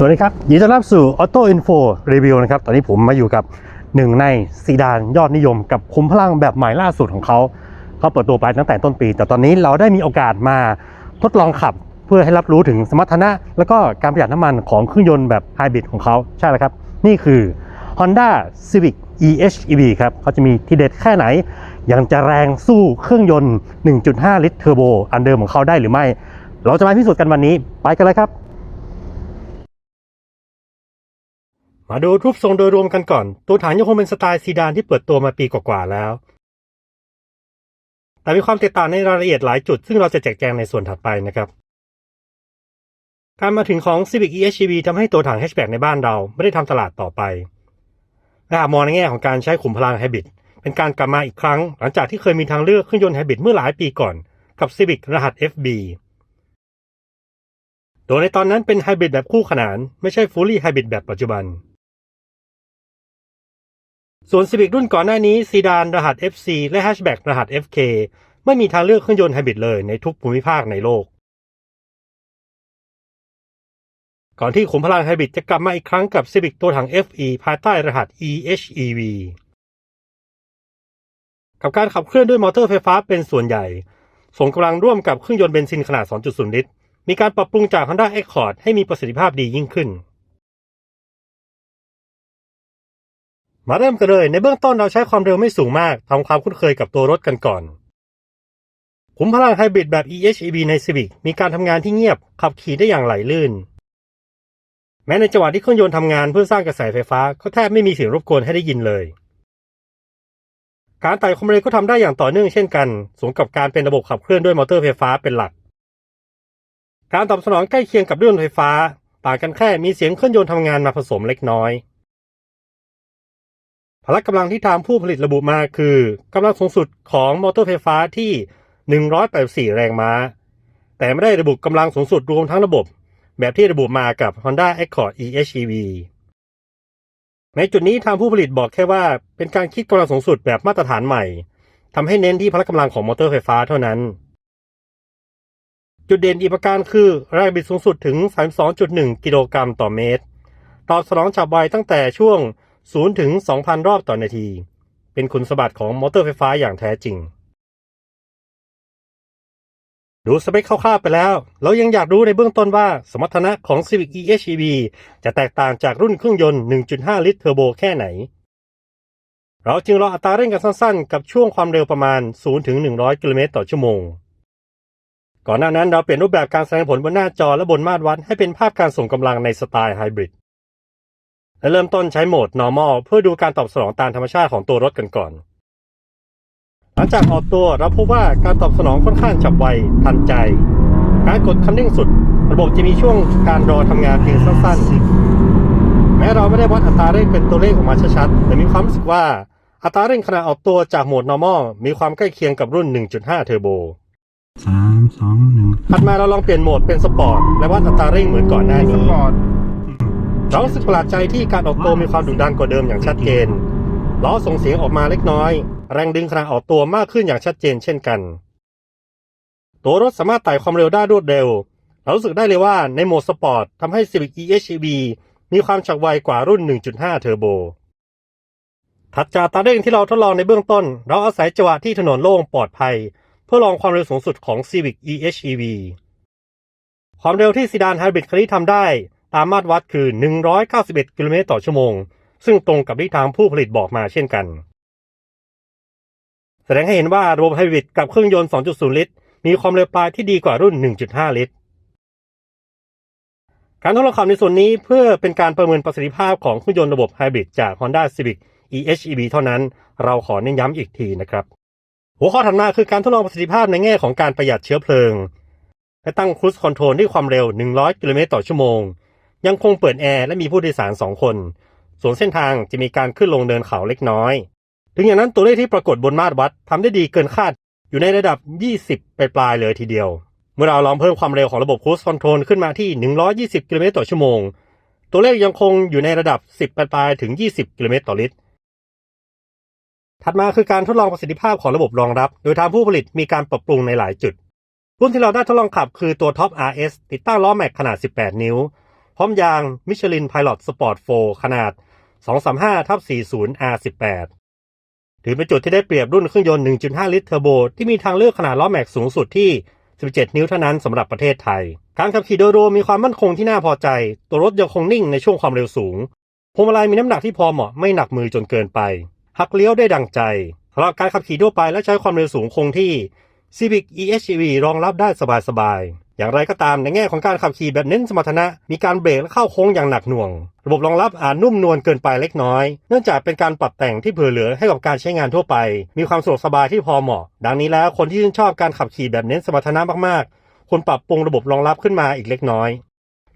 สวัสดีครับยินดีต้อนรับสู่ Auto Info Review นะครับ ตอนนี้ผมมาอยู่กับหนึ่งในซีดานยอดนิยมกับคุ้มพลังแบบใหม่ล่าสุดของเขาเขาเปิดตัวไปตั้งแต่ต้นปี แต่ตอนนี้เราได้มีโอกาสมาทดลองขับเพื่อให้รับรู้ถึงสมรรถนะ แล้วก็การประหยัดน้ำมันของเครื่องยนต์แบบไฮบริดของเขาใช่แล้วครับ นี่คือ Honda Civic EHEV ครับเขาจะมีที่เด็ดแค่ไหน ยังจะแรงสู้เครื่องยนต์ 1.5 ลิตรเทอร์โบอันเดิมของเขาได้หรือไม่ เราจะมาพิสูจน์กันวันนี้ไปกันเลยครับ มาดูรูปทรงโดยรวมกันก่อน ตัวถังยังคงเป็นสไตล์ซีดานที่เปิดตัวมาปีกว่าๆแล้ว แต่มีความแตกต่างในรายละเอียดหลายจุด ซึ่งเราจะแจกแจงในส่วนถัดไปนะครับ การมาถึงของ Civic EHEV ทำให้ตัวถังแฮชแบ็กในบ้านเราไม่ได้ทำตลาดต่อไปและหากมองในแง่ของการใช้ขุมพลังไฮบริดเป็นการกลับมาอีกครั้ง หลังจากที่เคยมีทางเลือกเครื่องยนต์ไฮบริดเมื่อหลายปีก่อน กับ Civic รหัส FB โดยในตอนนั้นเป็นไฮบริดแบบคู่ขนาน ไม่ใช่ fully ไฮบริดแบบปัจจุบัน ส่วน Civic รุ่นก่อนหน้านี้ซีดานรหัส FC และแฮชแบ็กรหัส FK ไม่มีทางเลือกเครื่องยนต์ไฮบริดเลยในทุกภูมิภาคในโลก ก่อนที่ขุมพลังไฮบริดจะกลับมาอีกครั้งกับ Civic ตัวถัง FE ภายใต้รหัส EHEV กับการขับเคลื่อนด้วยมอเตอร์ไฟฟ้าเป็นส่วนใหญ่ ส่งกำลังร่วมกับเครื่องยนต์เบนซินขนาด 2.0 ลิตร มีการปรับปรุงจาก Honda Accord ให้มีประสิทธิภาพดียิ่งขึ้น มาเริ่มกันเลย ในเบื้องต้นเราใช้ความเร็วไม่สูงมากทำความคุ้นเคยกับตัวรถกันก่อนขุมพลังไฮบริดแบบ EHEV ใน Civic มีการทำงานที่เงียบ ขับขี่ได้อย่างไหลลื่น แม้ในจังหวะที่เครื่องยนต์ทำงานเพื่อสร้างกระแสไฟฟ้า ก็แทบไม่มีเสียงรบกวนให้ได้ยินเลย การไต่ความเร็วก็ทำได้อย่างต่อเนื่องเช่นกัน สมกับการเป็นระบบขับเคลื่อนด้วยมอเตอร์ไฟฟ้าเป็นหลัก การตอบสนองใกล้เคียงกับเรื่องไฟฟ้า ต่างกันแค่มีเสียงเครื่องยนต์ทำงานมาผสมเล็กน้อย พละกำลังที่ทางผู้ผลิตระบุมาคือกำลังสูงสุดของมอเตอร์ไฟฟ้าที่ 184 แรงม้า แต่ไม่ได้ระบุกำลังสูงสุดรวมทั้งระบบ แบบที่ระบุมากับ Honda Accord EHEV ในจุดนี้ทางผู้ผลิตบอกแค่ว่าเป็นการคิดกำลังสูงสุดแบบมาตรฐานใหม่ทำให้เน้นที่พละกำลังของมอเตอร์ไฟฟ้าเท่านั้น จุดเด่นอีกประการคือแรงบิดสูงสุดถึง 32.1 กิโลกรัมต่อเมตร ตอบสนองฉับไวตั้งแต่ช่วง 0ถึง2,000 รอบต่อนาที เป็นคุณสมบัติของมอเตอร์ไฟฟ้าอย่างแท้จริง ดูสเปคคร่าวๆไปแล้ว เรายังอยากรู้ในเบื้องต้นว่าสมรรถนะของ Civic EHEV จะแตกต่างจากรุ่นเครื่องยนต์ 1.5 ลิตรเทอร์โบแค่ไหน เราจึงรออัตราเร่งกันสั้นๆ กับช่วงความเร็วประมาณ 0 ถึง 100 กิโลเมตรต่อชั่วโมงก่อนหน้านั้นเราเปลี่ยนรูปแบบการแสดงผลบนหน้าจอและบนมาตรวัดให้เป็นภาพการส่งกำลังในสไตล์ไฮบริด และเริ่มต้นใช้โหมด normal เพื่อดูการตอบสนองตามธรรมชาติของตัวรถกันก่อน หลังจากออกตัวเราพบว่าการตอบสนองค่อนข้างฉับไวทันใจ การกดคันเร่งสุด ระบบจะมีช่วงการรอทำงานเพียงสั้นๆ แม้เราไม่ได้วัดอัตราเร่งเป็นตัวเลขออกมาชัดๆ แต่มีความรู้สึกว่าอัตราเร่งขณะออกตัวจากโหมด normal มีความใกล้เคียงกับรุ่น 1.5 เทอร์โบสามสองหนึ่งถัดมาเราลองเปลี่ยนโหมดเป็นสปอร์ตและวัดอัตราเร่งเหมือนก่อนหน้าสนี้ปอร์ต เรารู้สึกประหลาดใจที่การออกตัวมีความดุดันกว่าเดิมอย่างชัดเจนล้อส่งเสียงออกมาเล็กน้อย แรงดึงขณะออกตัวมากขึ้นอย่างชัดเจนเช่นกัน ตัวรถสามารถไต่ความเร็วได้รวดเร็ว เรารู้สึกได้เลยว่าในโหมดสปอร์ตทำให้ Civic EHEV มีความฉับไวกว่ารุ่น 1.5 เทอร์โบ ถัดจากอัตราเร่งที่เราทดลองในเบื้องต้น เราอาศัยจังหวะที่ถนนโล่งปลอดภัย เพื่อลองความเร็วสูงสุดของ Civic EHEV ความเร็วที่ซีดานไฮบริดคันนี้ทำได้ ตามมาตรวัดคือ 191 กิโลเมตรต่อชั่วโมง ซึ่งตรงกับที่ทางผู้ผลิตบอกมาเช่นกัน แสดงให้เห็นว่าระบบไฮบริดกับเครื่องยนต์ 2.0 ลิตร มีความเร็วปลายที่ดีกว่ารุ่น 1.5 ลิตร การทดลองขับในส่วนนี้เพื่อเป็นการประเมินประสิทธิภาพของเครื่องยนต์ระบบไฮบริดจาก Honda Civic EHEV เท่านั้น เราขอเน้นย้ำอีกทีนะครับ หัวข้อถัดมาคือการทดลองประสิทธิภาพในแง่ของการประหยัดเชื้อเพลิง และตั้งครู i คอนโทรลด้วยความเร็ว 100 กิโลเมตรต่อชั่วโมง ยังคงเปิดแอร์และมีผู้โดยสาร 2 คน ส่วนเส้นทางจะมีการขึ้นลงเนินเขาเล็กน้อย ถึงอย่างนั้นตัวเลขที่ปรากฏบนมาตรวัดทำได้ดีเกินคาด อยู่ในระดับ 20ไปปลายๆเลยทีเดียว เมื่อเราลองเพิ่มความเร็วของระบบครู i คอนโทรลขึ้นมาที่ 120 กิโลเมตรต่อชั่วโมง ตัวเลขยังคงอยู่ในระดับ 10ไปปลายๆถึง 20 กิโลเมตรต่อลิตร ถัดมาคือการทดลองประสิทธิภาพของระบบรองรับ โดยทางผู้ผลิตมีการปรับปรุงในหลายจุด รุ่นที่เราได้ทดลองขับคือตัว Top RS ติดตั้งล้อแม็กขนาด 18 นิ้ว พร้อมยาง Michelin Pilot Sport 4ขนาด 235ทับ40 R18 ถือเป็นจุดที่ได้เปรียบรุ่นเครื่องยนต์ 1.5 ลิตรเทอร์โบ ที่มีทางเลือกขนาดล้อแม็กสูงสุดที่ 17 นิ้วเท่านั้นสำหรับประเทศไทย การขับขี่โดยรวมมีความมั่นคงที่น่าพอใจ ตัวรถยังคงนิ่งในช่วงความเร็วสูงพวงมาลัยมีน้ำหนักที่พอเหมาะไม่หนักมือจนเกินไป หักเลี้ยวได้ดังใจสำหรับการขับขี่ทั่วไปและใช้ความเร็วสูงคงที่ Civic EHEV รองรับได้สบายๆ อย่างไรก็ตามในแง่ของการขับขี่แบบเน้นสมรรถนะ มีการเบรกและเข้าโค้งอย่างหนักหน่วง ระบบรองรับอาจนุ่มนวลเกินไปเล็กน้อย เนื่องจากเป็นการปรับแต่งที่เผื่อเหลือให้กับการใช้งานทั่วไป มีความสะดวกสบายที่พอเหมาะ ดังนี้แล้วคนที่ชื่นชอบการขับขี่แบบเน้นสมรรถนะมากๆ ควรปรับปรุงระบบรองรับขึ้นมาอีกเล็กน้อย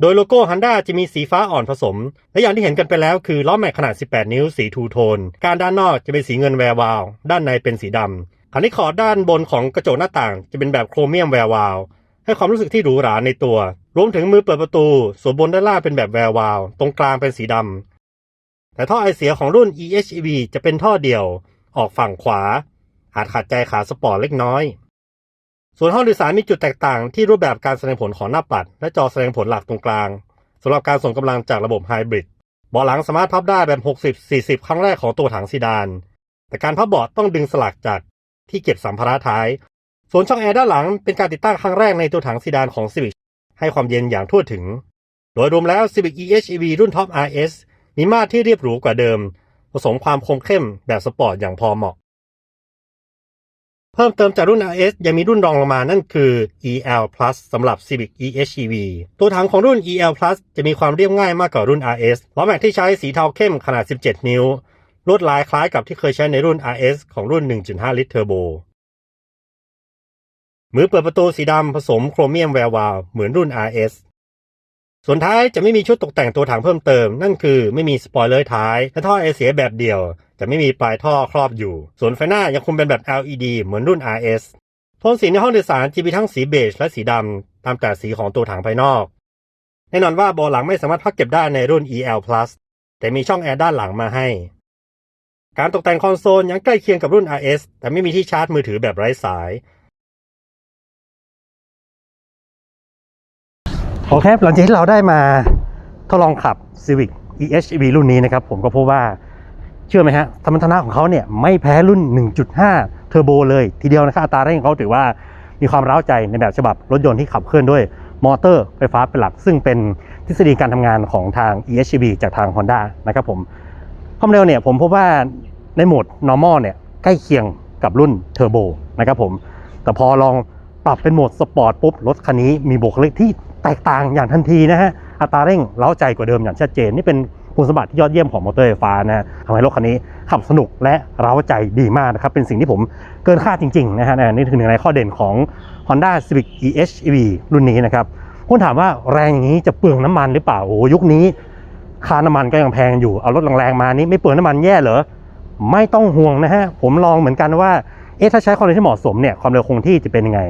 โดยโลโก้ Honda จะมีสีฟ้าอ่อนผสม และอย่างที่เห็นกันไปแล้วคือล้อแม็กขนาด 18 นิ้วสีทูโทน การด้านนอกจะเป็นสีเงินแวววาว ด้านในเป็นสีดำคันที่ขอด้านบนของกระจกหน้าต่างจะเป็นแบบโครเมียมแวววาว ให้ความรู้สึกที่หรูหราในตัว รวมถึงมือเปิดประตูส่วนบนด้านล่างเป็นแบบแวววาว ตรงกลางเป็นสีดำ แต่ท่อไอเสียของรุ่น EHEV จะเป็นท่อเดี่ยว ออกฝั่งขวา อาจขัดใจขาสปอร์ตเล็กน้อย ส่วนห้องโดยสารมีจุดแตกต่างที่รูปแบบการแสดงผลของหน้าปัด และจอแสดงผลหลักตรงกลางสำหรับการส่งกำลังจากระบบไฮบริดเบาะหลังสามารถพับได้แบบ 60-40 ครั้งแรกของตัวถังซีดาน แต่การพับเบาะต้องดึงสลักจากที่เก็บสัมภาระท้าย ส่วนช่องแอร์ด้านหลังเป็นการติดตั้งครั้งแรกในตัวถังซีดานของ Civic ให้ความเย็นอย่างทั่วถึง โดยรวมแล้ว Civic EHEV รุ่น Top RS มีมาตรที่เรียบหรูกว่าเดิม ผสมความคมเข้มแบบสปอร์ตอย่างพอเหมาะ เพิ่มเติมจากรุ่น RS ยังมีรุ่นรองลงมานั่นคือ EL Plus สำหรับ Civic EHEV ตัวถังของรุ่น EL Plus จะมีความเรียบง่ายมากกว่ารุ่น RS ล้อแม็กที่ใช้สีเทาเข้มขนาด 17 นิ้ว ลวดลายคล้ายกับที่เคยใช้ในรุ่น RS ของรุ่น 1.5 ลิตรเทอร์โบ มือเปิดประตูสีดำผสมโครเมียมแวววาวเหมือนรุ่น RS ส่วนท้ายจะไม่มีชุดตกแต่งตัวถังเพิ่มเติม นั่นคือไม่มีสปอยเลอร์ท้ายและท่อไอเสียแบบเดียว จะไม่มีปลายท่อครอบอยู่ ส่วนไฟหน้ายังคงเป็นแบบ LED เหมือนรุ่น RS โทนสีในห้องโดยสารจะมีทั้งสีเบจและสีดำตามแต่สีของตัวถังภายนอก แน่นอนว่าเบาะหลังไม่สามารถพักเก็บได้ในรุ่น EL Plus แต่มีช่องแอร์ด้านหลังมาให้ การตกแต่งคอนโซลยังใกล้เคียงกับรุ่น RS แต่ไม่มีที่ชาร์จมือถือแบบไร้สาย โอเคหลังจากที่เราได้มาทดลองขับ Civic EHEV รุ่นนี้นะครับ ผมก็พบว่าเชื่อไหมฮะสมรรถนะของเขาเนี่ยไม่แพ้รุ่น 1.5 เทอร์โบเลยทีเดียวนะครับอัตราเร่งของเขาถือว่ามีความร้าวใจในแบบฉบับรถยนต์ที่ขับเคลื่อนด้วยมอเตอร์ไฟฟ้าเป็นหลัก ซึ่งเป็นทฤษฎีการทำงานของทาง EHEV จากทาง Honda นะครับผมความเร็วเนี่ยผมพบว่าในโหมด normal เนี่ยใกล้เคียงกับรุ่นเทอร์โบนะครับผมแต่พอลองปรับเป็นโหมดสปอร์ตปุ๊บรถคันนี้มีบุคลิกที่ แตกต่างอย่างทันทีนะฮะอัตราเร่งเล้าใจกว่าเดิมอย่างชัดเจน นี่เป็นคุณสมบัติที่ยอดเยี่ยมของมอเตอร์ไฟฟ้านะฮะทำให้รถคันนี้ขับสนุกและเร้าใจดีมากนะครับเป็นสิ่งที่ผมเกินคาดจริงๆนะฮะนี่คือหนึ่งในข้อเด่นของ Honda Civic EHEV รุ่นนี้นะครับคุณถามว่าแรงอย่างนี้จะเปลืองน้ำมันหรือเปล่าโอ้ยุคนี้ค่าน้ำมันก็ยังแพงอยู่ เอารถแรงๆมานี่ไม่เปลืองน้ำมันแย่เหรอ ไม่ต้องห่วงนะฮะ ผมลองเหมือนกันว่า เอ๊ะถ้าใช้ความเร็วที่เหมาะสมเนี่ย ความเร็วคงที่จะเป็นยังไง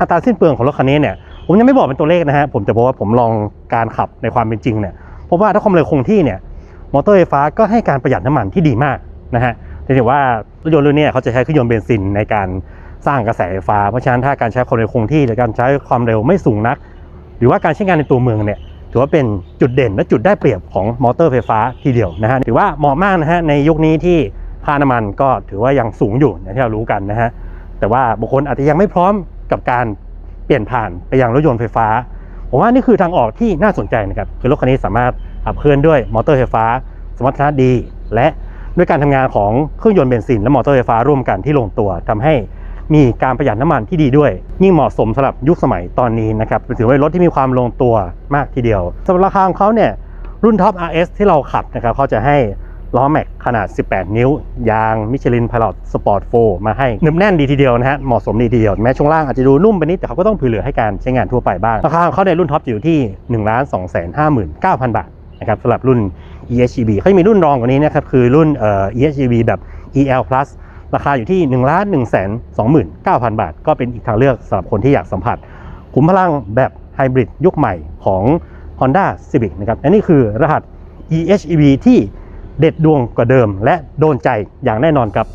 อัตราสิ้นเปลืองของรถคันนี้เนี่ย ผมยังไม่บอกเป็นตัวเลขนะฮะผมจะบอกว่าผมลองการขับในความเป็นจริงเนี่ยพบว่าถ้าความเร็วคงที่เนี่ยมอเตอร์ไฟฟ้าก็ให้การประหยัดน้ำมันที่ดีมากนะฮะแต่ถือว่ารถยนต์รุ่นนี้เขาจะใช้เครื่องยนต์เบนซินในการสร้างกระแสไฟฟ้า เพราะฉะนั้นถ้าการใช้ความเร็วคงที่หรือการใช้ความเร็วไม่สูงนัก หรือว่าการใช้งานในตัวเมืองเนี่ยถือว่าเป็นจุดเด่นและจุดได้เปรียบของมอเตอร์ไฟฟ้าทีเดียวนะฮะถือว่าเหมาะมากนะฮะในยุคนี้ที่ค่าน้ำมันก็ถือว่ายังสูงอยู่อย่างที่เรารู้กันนะฮะแต่ว่าบางคนอาจจะยังไม่พร้อมกับการ ปลี่ยนผ่านไปยังรถยนต์ไฟฟ้า ผมว่านี่คือทางออกที่น่าสนใจนะครับคือรถคันนี้สามารถขับเคลื่อนด้วยมอเตอร์ไฟฟ้า สมรรถนะดี และด้วยการทำงานของเครื่องยนต์เบนซินและมอเตอร์ไฟฟ้าร่วมกันที่ลงตัวทำให้มีการประหยัดน้ำมันที่ดีด้วย ยิ่งเหมาะสมสำหรับยุคสมัยตอนนี้นะครับถือว่ารถที่มีความลงตัวมากทีเดียวสำหรับราคาของเขาเนี่ยรุ่นท็อป RS ที่เราขับนะครับเขาจะให้ ล้อแม็กขนาด 18 นิ้ว ยางมิชลินพ i l o t Sport 4มาให้หนึบแน่นดีทีเดียวนะฮะ เหมาะสมดีทีเดียว แม้ช่วงล่างอาจจะดูนุ่มไปนิด แต่เขาก็ต้องผือเหลือให้การใช้งานทั่วไปบ้าง ราคาของเขาในรุ่นท็อปอยู่ที่ 1 2 5 9 0 0 0 บาทนะครับสำหรับรุ่น EHEV เขายังมีรุ่นรองกว่านี้นะครับคือรุ่นเอ่อ EHEV แบบ EL Plus ราคาอยู่ที่ 1 1 2 9 0 0 0 บาท ก็เป็นอีกทางเลือกสำหรับคนที่อยากสัมผัสขุมพลังแบบไฮบริดยุคใหม่ของ Honda Civic นะครับและนี่คือรหัส EHEV ที่ เด็ดดวงกว่าเดิมและโดนใจอย่างแน่นอนครับ